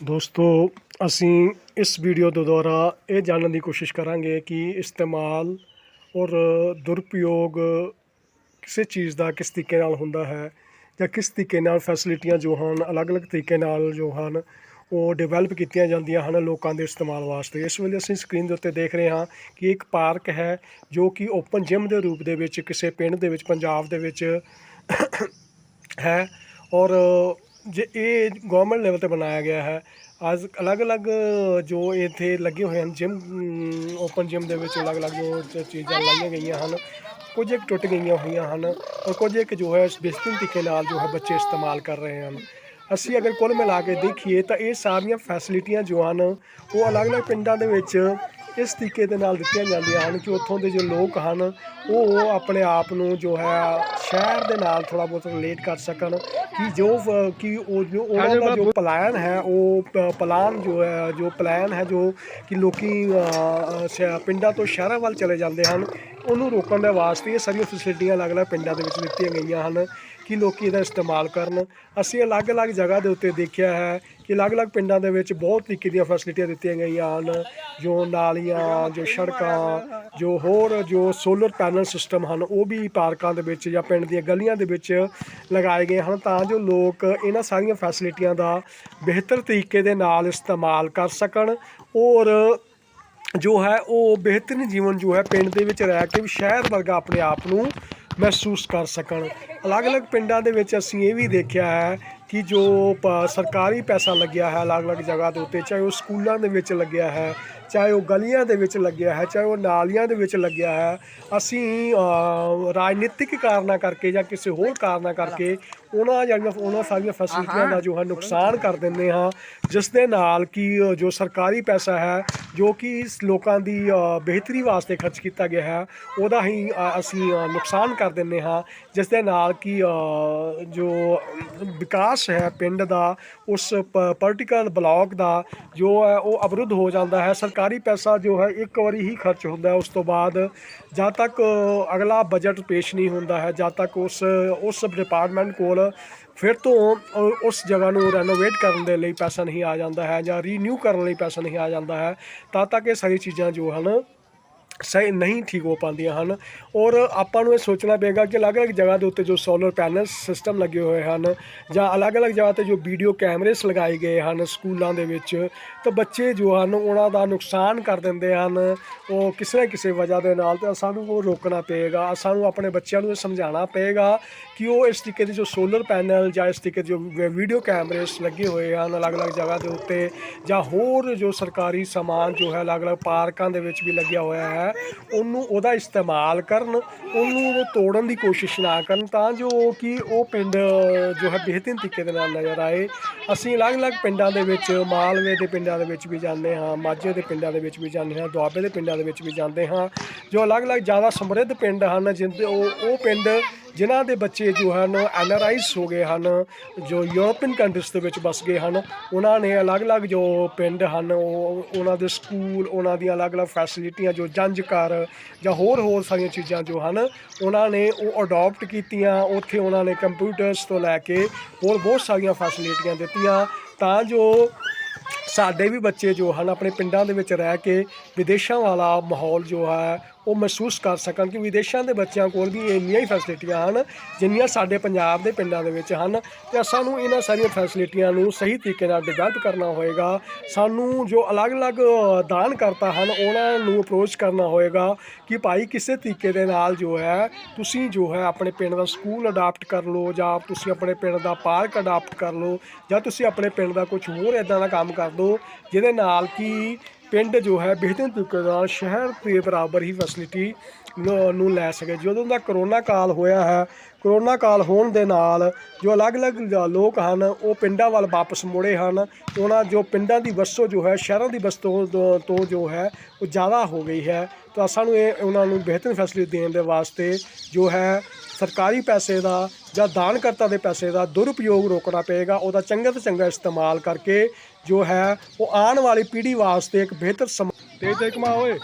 ਦੋਸਤੋ, ਅਸੀਂ ਇਸ ਵੀਡੀਓ ਦੇ ਦੁਆਰਾ ਇਹ ਜਾਣਨ ਦੀ ਕੋਸ਼ਿਸ਼ ਕਰਾਂਗੇ ਕਿ ਇਸਤੇਮਾਲ ਔਰ ਦੁਰਪਯੋਗ ਕਿਸੇ ਚੀਜ਼ ਦਾ ਕਿਸ ਤਰੀਕੇ ਨਾਲ ਹੁੰਦਾ ਹੈ ਜਾਂ ਕਿਸ ਤਰੀਕੇ ਨਾਲ ਫੈਸਿਲਿਟੀਆਂ ਜੋ ਹਨ, ਅਲੱਗ-ਅਲੱਗ ਤਰੀਕੇ ਨਾਲ ਜੋ ਹਨ, ਉਹ ਡਿਵੈਲਪ ਕੀਤੀਆਂ ਜਾਂਦੀਆਂ ਹਨ ਲੋਕਾਂ ਦੇ ਇਸਤੇਮਾਲ ਵਾਸਤੇ। ਇਸ ਵੇਲੇ ਅਸੀਂ ਸਕਰੀਨ ਦੇ ਉੱਤੇ ਦੇਖ ਰਹੇ ਹਾਂ ਕਿ ਇੱਕ ਪਾਰਕ ਹੈ ਜੋ ਕਿ ਓਪਨ ਜਿਮ ਦੇ ਰੂਪ ਦੇ ਵਿੱਚ, ਕਿਸੇ ਪਿੰਡ ਦੇ ਵਿੱਚ, ਪੰਜਾਬ ਦੇ ਵਿੱਚ ਹੈ ਔਰ ਜੇ ਇਹ ਗਵਰਨਮੈਂਟ ਲੈਵਲ ਤੇ ਬਣਾਇਆ ਗਿਆ ਹੈ, ਅੱਜ ਅਲੱਗ-ਅਲੱਗ ਜੋ ਇੱਥੇ ਲੱਗੇ ਹੋਏ ਹਨ ਜਿਮ ਓਪਨ ਜਿਮ ਦੇ ਵਿੱਚ ਅਲੱਗ-ਅਲੱਗ ਜੋ ਚੀਜ਼ਾਂ ਲਾਈਆਂ ਗਈਆਂ ਹਨ, ਕੁਝ ਇੱਕ ਟੁੱਟ ਗਈਆਂ ਹੋਈਆਂ ਹਨ ਔਰ ਕੁਝ ਇੱਕ ਜੋ ਹੈ ਬਿਹਤਰੀਨ ਤਰੀਕੇ ਨਾਲ ਜੋ ਹੈ ਬੱਚੇ ਇਸਤੇਮਾਲ ਕਰ ਰਹੇ ਹਨ। ਅਸੀਂ ਅਗਰ ਕੁੱਲ ਮਿਲਾ ਕੇ ਦੇਖੀਏ ਤਾਂ ਇਹ ਸਾਰੀਆਂ ਫੈਸਿਲਿਟੀਆਂ ਜੋ ਹਨ, ਉਹ ਅਲੱਗ-ਅਲੱਗ ਪਿੰਡਾਂ ਦੇ ਵਿੱਚ ਇਸ ਤਰੀਕੇ ਦੇ ਨਾਲ ਦਿੱਤੀਆਂ ਜਾਂਦੀਆਂ ਹਨ ਕਿ ਉੱਥੋਂ ਦੇ ਜੋ ਲੋਕ ਹਨ ਉਹ ਆਪਣੇ ਆਪ ਨੂੰ ਜੋ ਹੈ ਸ਼ਹਿਰ ਦੇ ਨਾਲ ਥੋੜਾ ਬਹੁਤ ਰਿਲੇਟ ਕਰ ਸਕਣ ਕਿ ਜੋ ਕਿ ਉਹ ਜੋ ਉਹਨਾਂ ਦਾ ਜੋ ਪਲਾਨ ਹੈ ਉਹ ਪਲਾਨ ਜੋ ਹੈ ਜੋ ਪਲਾਨ ਹੈ ਜੋ ਕਿ ਲੋਕੀ ਪਿੰਡਾਂ ਤੋਂ ਸ਼ਹਿਰਾਂ ਵੱਲ ਚਲੇ ਜਾਂਦੇ ਹਨ ਉਹਨੂੰ ਰੋਕਣ ਦੇ ਵਾਸਤੇ ਇਹ ਸਾਰੀਆਂ ਫੈਸਿਲਿਟੀਆਂ ਅਲੱਗ-ਅਲੱਗ ਪਿੰਡਾਂ ਦੇ ਵਿੱਚ ਦਿੱਤੀਆਂ ਗਈਆਂ ਹਨ ਕਿ ਲੋਕੀ ਇਹਦਾ ਇਸਤੇਮਾਲ ਕਰਨ। ਅਸੀਂ ਅਲੱਗ-ਅਲੱਗ ਜਗ੍ਹਾ ਦੇ ਉੱਤੇ ਦੇਖਿਆ ਹੈ ਕਿ ਅਲੱਗ-ਅਲੱਗ ਪਿੰਡਾਂ ਦੇ ਵਿੱਚ ਬਹੁਤ ਤਰੀਕੇ ਦੀਆਂ ਫੈਸਿਲਿਟੀਆਂ ਦਿੱਤੀਆਂ ਗਈਆਂ ਹਨ। ਜੋ ਨਾਲੀਆਂ, ਜੋ ਸੜਕਾਂ, ਜੋ ਹੋਰ ਜੋ ਸੋਲਰ ਪੈਨਲ ਸਿਸਟਮ ਹਨ, ਉਹ ਵੀ ਪਾਰਕਾਂ ਦੇ ਵਿੱਚ ਜਾਂ ਪਿੰਡ ਦੀਆਂ ਗਲੀਆਂ ਦੇ ਵਿੱਚ ਲਗਾਏ ਗਏ ਹਨ ਤਾਂ ਜੋ ਲੋਕ ਇਹਨਾਂ ਸਾਰੀਆਂ ਫੈਸਿਲਿਟੀਆਂ ਦਾ ਬਿਹਤਰ ਤਰੀਕੇ ਦੇ ਨਾਲ ਇਸਤੇਮਾਲ ਕਰ ਸਕਣ। ਔਰ ਜੋ ਹੈ ਉਹ ਬਿਹਤਰੀਨ ਜੀਵਨ ਜੋ ਹੈ ਪਿੰਡ ਦੇ ਵਿੱਚ ਰਹਿ ਕੇ ਵੀ ਸ਼ਹਿਰ ਵਰਗਾ ਆਪਣੇ ਆਪ ਨੂੰ ਮਹਿਸੂਸ ਕਰ ਸਕਣ। ਅਲੱਗ-ਅਲੱਗ ਪਿੰਡਾਂ ਦੇ ਵਿੱਚ ਅਸੀਂ ਇਹ ਵੀ ਦੇਖਿਆ ਹੈ ਕਿ ਜੋ ਪ- ਸਰਕਾਰੀ ਪੈਸਾ ਲੱਗਿਆ ਹੈ ਅਲੱਗ-ਅਲੱਗ ਜਗ੍ਹਾ ਦੇ ਉੱਤੇ, ਚਾਹੇ ਉਹ ਸਕੂਲਾਂ ਦੇ ਵਿੱਚ ਲੱਗਿਆ ਹੈ ਚਾਹੇ ਉਹ ਗਲੀਆਂ ਦੇ ਵਿੱਚ ਲੱਗਿਆ ਹੈ, ਚਾਹੇ ਉਹ ਨਾਲੀਆਂ ਦੇ ਵਿੱਚ ਲੱਗਿਆ ਹੈ, ਅਸੀਂ ਰਾਜਨੀਤਿਕ ਕਾਰਨਾਂ ਕਰਕੇ ਜਾਂ ਕਿਸੇ ਹੋਰ ਕਾਰਨਾਂ ਕਰਕੇ ਉਹਨਾਂ ਜਿਹੜੀਆਂ, ਉਹਨਾਂ ਸਾਰੀਆਂ ਫੈਸਿਲਿਟੀਆਂ ਦਾ ਜੋ ਹੈ ਨੁਕਸਾਨ ਕਰ ਦਿੰਦੇ ਹਾਂ। ਜਿਸ ਦੇ ਨਾਲ ਕਿ ਜੋ ਸਰਕਾਰੀ ਪੈਸਾ ਹੈ, ਜੋ ਕਿ ਇਸ ਲੋਕਾਂ ਦੀ ਬਿਹਤਰੀ ਵਾਸਤੇ ਖਰਚ ਕੀਤਾ ਗਿਆ ਹੈ, ਉਹਦਾ ਹੀ ਅਸੀਂ ਨੁਕਸਾਨ ਕਰ ਦਿੰਦੇ ਹਾਂ। ਜਿਸ ਦੇ ਨਾਲ ਕਿ ਜੋ ਵਿਕਾਸ ਹੈ ਪਿੰਡ ਦਾ, ਉਸ ਪਰਟੀਕਲ ਬਲਾਕ ਦਾ ਜੋ ਹੈ, ਉਹ ਅਵਰੁੱਧ ਹੋ ਜਾਂਦਾ ਹੈ। ਸਰਕਾਰੀ ਪੈਸਾ ਜੋ ਹੈ ਇੱਕ ਵਾਰੀ ਹੀ ਖਰਚ ਹੁੰਦਾ ਉਸ ਤੋਂ ਬਾਅਦ ਜਦ ਤੱਕ ਅਗਲਾ ਬਜਟ ਪੇਸ਼ ਨਹੀਂ ਹੁੰਦਾ ਹੈ ਜਦ ਤੱਕ ਉਸ ਉਸ ਡਿਪਾਰਟਮੈਂਟ ਕੋਲ ਫਿਰ ਤੋਂ ਉਸ ਜਗ੍ਹਾ ਨੂੰ ਰੈਨੋਵੇਟ ਕਰਨ ਦੇ ਲਈ ਪੈਸਾ ਨਹੀਂ ਆ ਜਾਂਦਾ ਹੈ ਜਾਂ ਰੀਨਿਊ ਕਰਨ ਲਈ ਪੈਸਾ ਨਹੀਂ ਆ ਜਾਂਦਾ ਹੈ ਤਦ ਤੱਕ ਇਹ ਸਾਰੀ ਚੀਜ਼ਾਂ ਜੋ ਹਨ ਸਹੀ ਨਹੀਂ ਠੀਕ ਹੋ ਪਾਉਂਦੀਆਂ ਹਨ। ਔਰ ਆਪਾਂ ਨੂੰ ਇਹ ਸੋਚਣਾ ਪਏਗਾ ਕਿ ਅਲੱਗ-ਅਲੱਗ ਜਗ੍ਹਾ ਦੇ ਉੱਤੇ ਜੋ ਸੋਲਰ ਪੈਨਲ ਸਿਸਟਮ ਲੱਗੇ ਹੋਏ ਹਨ ਜਾਂ ਅਲੱਗ-ਅਲੱਗ ਜਗ੍ਹਾ ਤੇ ਜੋ ਵੀਡੀਓ ਕੈਮਰੇਸ ਲਗਾਏ ਗਏ ਹਨ ਸਕੂਲਾਂ ਦੇ ਵਿੱਚ, ਤਾਂ ਬੱਚੇ ਜੋ ਹਨ ਉਹਨਾਂ ਦਾ ਨੁਕਸਾਨ ਕਰ ਦਿੰਦੇ ਹਨ। ਉਹ ਕਿਸੇ ਨਾ ਕਿਸੇ ਵਜ੍ਹਾ ਦੇ ਨਾਲ ਤਾਂ ਸਾਨੂੰ ਉਹ ਰੋਕਣਾ ਪਏਗਾ, ਸਾਨੂੰ ਆਪਣੇ ਬੱਚਿਆਂ ਨੂੰ ਇਹ ਸਮਝਾਉਣਾ ਪਏਗਾ ਕਿ ਉਹ ਇਸ ਤਰੀਕੇ ਦੇ ਜੋ ਸੋਲਰ ਪੈਨਲ ਜਾਂ ਇਸ ਤਰੀਕੇ ਦੇ ਜੋ ਵੀਡੀਓ ਕੈਮਰੇਸ ਲੱਗੇ ਹੋਏ ਹਨ ਅਲੱਗ-ਅਲੱਗ ਜਗ੍ਹਾ ਦੇ ਉੱਤੇ ਜਾਂ ਹੋਰ ਜੋ ਸਰਕਾਰੀ ਸਮਾਨ ਜੋ ਹੈ ਅਲੱਗ-ਅਲੱਗ ਪਾਰਕਾਂ ਦੇ ਵਿੱਚ ਵੀ ਲੱਗਿਆ ਹੋਇਆ ਹੈ ਉਹਨੂੰ ਉਹਦਾ ਇਸਤੇਮਾਲ ਕਰਨ, ਉਹਨੂੰ ਤੋੜਨ ਦੀ ਕੋਸ਼ਿਸ਼ ਨਾ ਕਰਨ, ਤਾਂ ਜੋ ਕਿ, ਉਹ ਪਿੰਡ ਜੋ ਹੈ ਬਿਹਤਰੀਨ ਤਰੀਕੇ ਦੇ ਨਾਲ ਨਜ਼ਰ ਆਏ। ਅਸੀਂ ਅਲੱਗ-ਅਲੱਗ ਪਿੰਡਾਂ ਦੇ ਵਿੱਚ, ਮਾਲਵੇ ਦੇ ਪਿੰਡਾਂ ਦੇ ਵਿੱਚ ਵੀ ਜਾਂਦੇ ਹਾਂ, ਮਾਝੇ ਦੇ ਪਿੰਡਾਂ ਦੇ ਵਿੱਚ ਵੀ ਜਾਂਦੇ ਹਾਂ, ਦੁਆਬੇ ਦੇ ਪਿੰਡਾਂ ਦੇ ਵਿੱਚ ਵੀ ਜਾਂਦੇ ਹਾਂ, ਜੋ ਅਲੱਗ-ਅਲੱਗ ਜ਼ਿਆਦਾ ਸਮਰਿੱਧ ਪਿੰਡ ਹਨ, ਜਿੰਦੇ, ਉਹ ਉਹ ਪਿੰਡ ਜਿਨ੍ਹਾਂ ਦੇ ਬੱਚੇ ਜੋ ਹਨ, ਐਨਆਰਆਈਜ਼ ਹੋ ਗਏ ਹਨ, ਜੋ ਯੂਰੋਪੀਅਨ ਕੰਟਰੀਜ਼ ਦੇ ਵਿੱਚ ਵਸ ਗਏ ਹਨ, ਉਹਨਾਂ ਨੇ ਅਲੱਗ-ਅਲੱਗ ਜੋ ਪਿੰਡ ਹਨ, ਉਹ ਉਹਨਾਂ ਦੇ ਸਕੂਲ, ਉਹਨਾਂ ਦੀਆਂ ਅਲੱਗ-ਅਲੱਗ ਫੈਸਿਲਿਟੀਆਂ ਜੋ ਜੰਜ ਘਰ ਜਾਂ ਹੋਰ ਹੋਰ ਸਾਰੀਆਂ ਚੀਜ਼ਾਂ ਜੋ ਹਨ, ਉਹਨਾਂ ਨੇ ਉਹ ਅਡਾਪਟ ਕੀਤੀਆਂ। ਉੱਥੇ ਉਹਨਾਂ ਨੇ ਕੰਪਿਊਟਰਸ ਤੋਂ ਲੈ ਕੇ ਹੋਰ ਬਹੁਤ ਸਾਰੀਆਂ ਫੈਸਿਲਿਟੀਆਂ ਦਿੱਤੀਆਂ ਤਾਂ ਜੋ ਸਾਡੇ ਵੀ ਬੱਚੇ ਜੋ ਹਨ, ਆਪਣੇ ਪਿੰਡਾਂ ਦੇ ਵਿੱਚ ਰਹਿ ਕੇ ਵਿਦੇਸ਼ਾਂ ਵਾਲਾ ਮਾਹੌਲ ਜੋ ਹੈ ਉਹ ਮਹਿਸੂਸ ਕਰ ਸਕਣ ਕਿ ਵਿਦੇਸ਼ਾਂ ਦੇ ਬੱਚਿਆਂ ਕੋਲ ਵੀ ਇੰਨੀਆਂ ਹੀ ਫੈਸਿਲਿਟੀਆਂ ਹਨ, ਜਿੰਨੀਆਂ ਸਾਡੇ ਪੰਜਾਬ ਦੇ ਪਿੰਡਾਂ ਦੇ ਵਿੱਚ ਹਨ। ਤੇ ਸਾਨੂੰ ਇਹਨਾਂ ਸਾਰੀਆਂ ਫੈਸਿਲਿਟੀਆਂ ਨੂੰ ਸਹੀ ਤਰੀਕੇ ਨਾਲ ਡਿਵੈਲਪ ਕਰਨਾ ਹੋਏਗਾ। ਸਾਨੂੰ ਜੋ ਅਲੱਗ-ਅਲੱਗ ਦਾਨ ਕਰਤਾ ਹਨ, ਉਹਨਾਂ ਨੂੰ ਅਪਰੋਚ ਕਰਨਾ ਹੋਏਗਾ ਕਿ ਭਾਈ ਕਿਸੇ ਤਰੀਕੇ ਦੇ ਨਾਲ ਜੋ ਹੈ, ਤੁਸੀਂ ਜੋ ਹੈ ਆਪਣੇ ਪਿੰਡ ਦਾ ਸਕੂਲ ਅਡਾਪਟ ਕਰ ਲਓ, ਜਾਂ ਤੁਸੀਂ ਆਪਣੇ ਪਿੰਡ ਦਾ ਪਾਰਕ ਅਡਾਪਟ ਕਰ ਲਓ, ਜਾਂ ਤੁਸੀਂ ਆਪਣੇ ਪਿੰਡ ਦਾ ਕੁਝ ਹੋਰ ਇਦਾਂ ਦਾ ਕੰਮ ਕਰ ਦਿਓ ਜਿਹਦੇ ਨਾਲ ਕਿ ਪਿੰਡ ਜੋ ਹੈ ਬਿਹਤਰ ਤਰੀਕੇ ਨਾਲ ਸ਼ਹਿਰ ਦੇ ਬਰਾਬਰ ਹੀ ਫੈਸਿਲਿਟੀ ਨੂੰ ਲੈ ਸਕੇ। ਜਦੋਂ ਦਾ ਕਰੋਨਾ ਕਾਲ ਹੋਇਆ ਹੈ ਕਰੋਨਾ ਕਾਲ ਹੋਣ ਦੇ ਨਾਲ ਜੋ ਅਲੱਗ-ਅਲੱਗ ਲੋਕ ਹਨ, ਉਹ ਪਿੰਡਾਂ ਵੱਲ ਵਾਪਸ ਮੁੜੇ ਹਨ। ਉਹਨਾਂ ਜੋ ਪਿੰਡਾਂ ਦੀ ਵਸੋਂ ਜੋ ਹੈ, ਸ਼ਹਿਰਾਂ ਦੀ ਵਸਤੋਂ ਤੋਂ ਤੋਂ ਜੋ ਹੈ, ਉਹ ਜ਼ਿਆਦਾ ਹੋ ਗਈ ਹੈ। ਤਾਂ ਸਾਨੂੰ ਇਹ ਉਹਨਾਂ ਨੂੰ ਬਿਹਤਰ ਫੈਸਿਲਿਟੀ ਦੇਣ ਦੇ ਵਾਸਤੇ ਜੋ ਹੈ ਸਰਕਾਰੀ ਪੈਸੇ ਦਾ ਜਾਂ ਦਾਨਕਰਤਾ ਦੇ ਪੈਸੇ ਦਾ ਦੁਰਉਪਯੋਗ ਰੋਕਣਾ ਪਏਗਾ। ਉਹਦਾ ਚੰਗਾ ਤੋਂ ਚੰਗਾ ਇਸਤੇਮਾਲ ਕਰਕੇ ਜੋ ਹੈ ਉਹ ਆਉਣ ਵਾਲੀ ਪੀੜ੍ਹੀ ਵਾਸਤੇ ਇੱਕ ਬਿਹਤਰ ਸਮ ਤੇ ਤੇ ਕਮਾ ਓਏ।